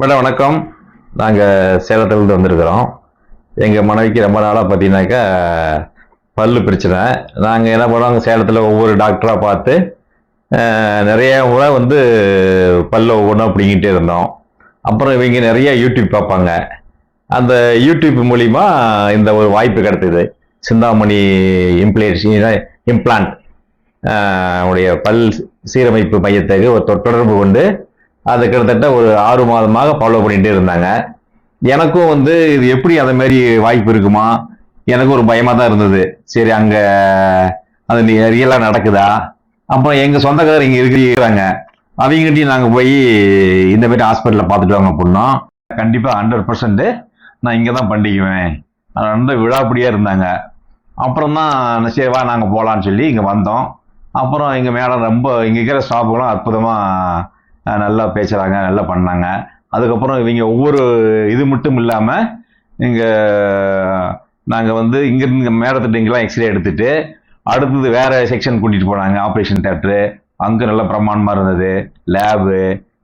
Madam வணக்கம். நாங்கள் சேலத்துலேருந்து வந்திருக்கிறோம். எங்கள் மனைவிக்கு ரொம்ப நாளாக பார்த்தீங்கன்னாக்கா பல் பிரச்சனை. நாங்கள் என்ன பண்ணுவோம் சேலத்தில் ஒவ்வொரு டாக்டராக பார்த்து நிறைய முறை வந்து பல்ல ஒவ்வொன்றா பிடிங்கிட்டே இருந்தோம். அப்புறம் இவங்க நிறைய யூடியூப் பார்ப்பாங்க. அந்த யூடியூப் மூலிமா இந்த ஒரு வாய்ப்பு கிடைத்தது. சிந்தாமணி இம்ப்ளேஷன் இம்ப்ளான்ட் உடைய பல் சீரமைப்பு மையத்துக்கு ஒரு தொடர்பு கொண்டு அது கிட்டத்தட்ட ஒரு ஆறு மாதமாக ஃபாலோ பண்ணிகிட்டே இருந்தாங்க. எனக்கும் வந்து இது எப்படி அதை மாதிரி வாய்ப்பு இருக்குமா? எனக்கும் ஒரு பயமாக தான் இருந்தது. சரி அங்கே அது ரியலாக நடக்குதா? அப்புறம் எங்கள் சொந்தக்காரர் இங்கே இருக்கிறாங்க. அவங்ககிட்டையும் நாங்கள் போய் இந்த மாதிரி ஹாஸ்பிட்டலில் பார்த்துட்டு வாங்க அப்படின்னோம் கண்டிப்பாக ஹண்ட்ரட் பர்சன்ட் நான் இங்கே தான் பண்ணிக்குவேன் ரொம்ப விழாப்படியாக இருந்தாங்க. அப்புறம் தான் சரி வா நாங்கள் போகலான்னு சொல்லி இங்கே வந்தோம். அப்புறம் எங்கள் மேடம் ரொம்ப இங்கே இருக்கிற ஸ்டாஃபுகளும் அற்புதமாக நல்லா பேசுகிறாங்க நல்லா பண்ணாங்க. அதுக்கப்புறம் இவங்க ஒவ்வொரு இது மட்டும் இல்லாமல் இங்கே நாங்கள் வந்து இங்கேருந்து இங்கே மேடத்திட்ட இங்கெல்லாம் எக்ஸ்ரே எடுத்துட்டு அடுத்தது வேறு செக்ஷன் கூட்டிகிட்டு போனாங்க ஆப்ரேஷன் தேட்ரு அங்கே நல்ல பிரமாண்டமாக இருந்தது. லேபு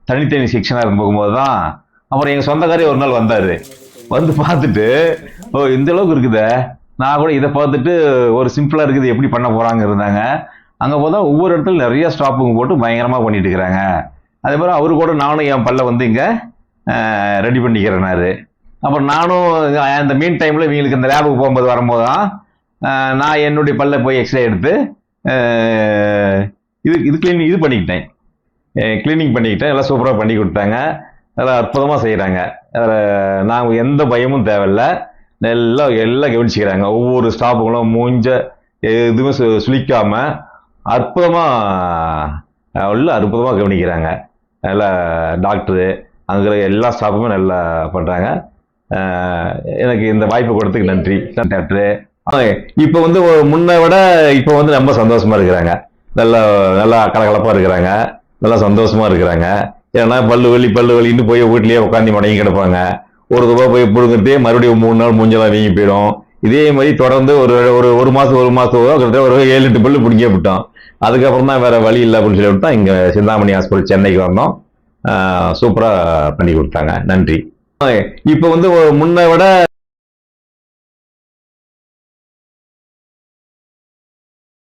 தனித்தனி செக்ஷனாக இருக்கும் போகும்போது தான் அப்புறம் எங்கள் சொந்தக்காரே ஒரு நாள் வந்தார். வந்து பார்த்துட்டு ஓ இந்த அளவுக்கு இருக்குதே. நான் கூட இதை பார்த்துட்டு ஒரு சிம்பிளாக இருக்குது எப்படி பண்ண போகிறாங்க இருந்தாங்க. அங்கே போதான் ஒவ்வொரு இடத்துல நிறைய ஸ்டாப்புங்க போட்டு பயங்கரமாக பண்ணிட்டு இருக்கிறாங்க. அதே மாதிரி அவரு கூட நானும் என் பல்ல வந்து இங்கே ரெடி பண்ணிக்கிறேனாரு அப்புறம் நானும் அந்த மீன் டைமில் இவங்களுக்கு இந்த லேபுக்கு போகும்போது வரும்போது தான் நான் என்னுடைய பல்ல போய் எக்ஸ்ரே எடுத்து இது இது க்ளீன் இது பண்ணிக்கிட்டேன். க்ளீனிங் பண்ணிக்கிட்டேன். எல்லாம் சூப்பராக பண்ணி கொடுத்தாங்க. நல்லா அற்புதமாக செய்கிறாங்க அதில் நாங்கள் எந்த பயமும் தேவையில்லை. நல்லா எல்லாம் கவனிச்சுக்கிறாங்க. ஒவ்வொரு ஸ்டாஃபுங்களும் மூஞ்ச எதுவுமே சு சுழிக்காமல் அற்புதமாக உள்ள அற்புதமாக கவனிக்கிறாங்க. நல்லா டாக்டரு அங்கே இருக்கிற எல்லா ஸ்டாஃபுமே நல்லா பண்ணுறாங்க எனக்கு இந்த வாய்ப்பு கொடுத்ததுக்கு நன்றி. டாக்டரு இப்போ வந்து முன்ன விட இப்போ வந்து ரொம்ப சந்தோஷமாக இருக்கிறாங்க. நல்லா நல்லா கலகலப்பாக இருக்கிறாங்க. நல்லா சந்தோஷமாக இருக்கிறாங்க. ஏன்னா பல்லு வலி பல்லு வலின்னு போய் வீட்லேயே உட்காந்து மடங்கி கிடப்பாங்க. ஒரு ரூபா போய் பிடுங்கிறதே மறுபடியும் மூணு நாள் மூஞ்செல்லாம் வீங்கி போயிடும். இதே மாதிரி தொடர்ந்து ஒரு ஒரு ஒரு மாதம் ஒரு மாதம் கிட்டத்தட்ட ஒரு ஏழு எட்டு பல்லு பிடிங்கே விட்டோம். அதுக்கப்புறம் தான் வேறு வழி இல்லை அப்படின்னு சொல்லி தான் இங்கே சிந்தாமணி ஹாஸ்பிட்டல் சென்னைக்கு வந்தோம். சூப்பராக பண்ணி கொடுத்தாங்க. நன்றி. இப்போ வந்து முன்னை விட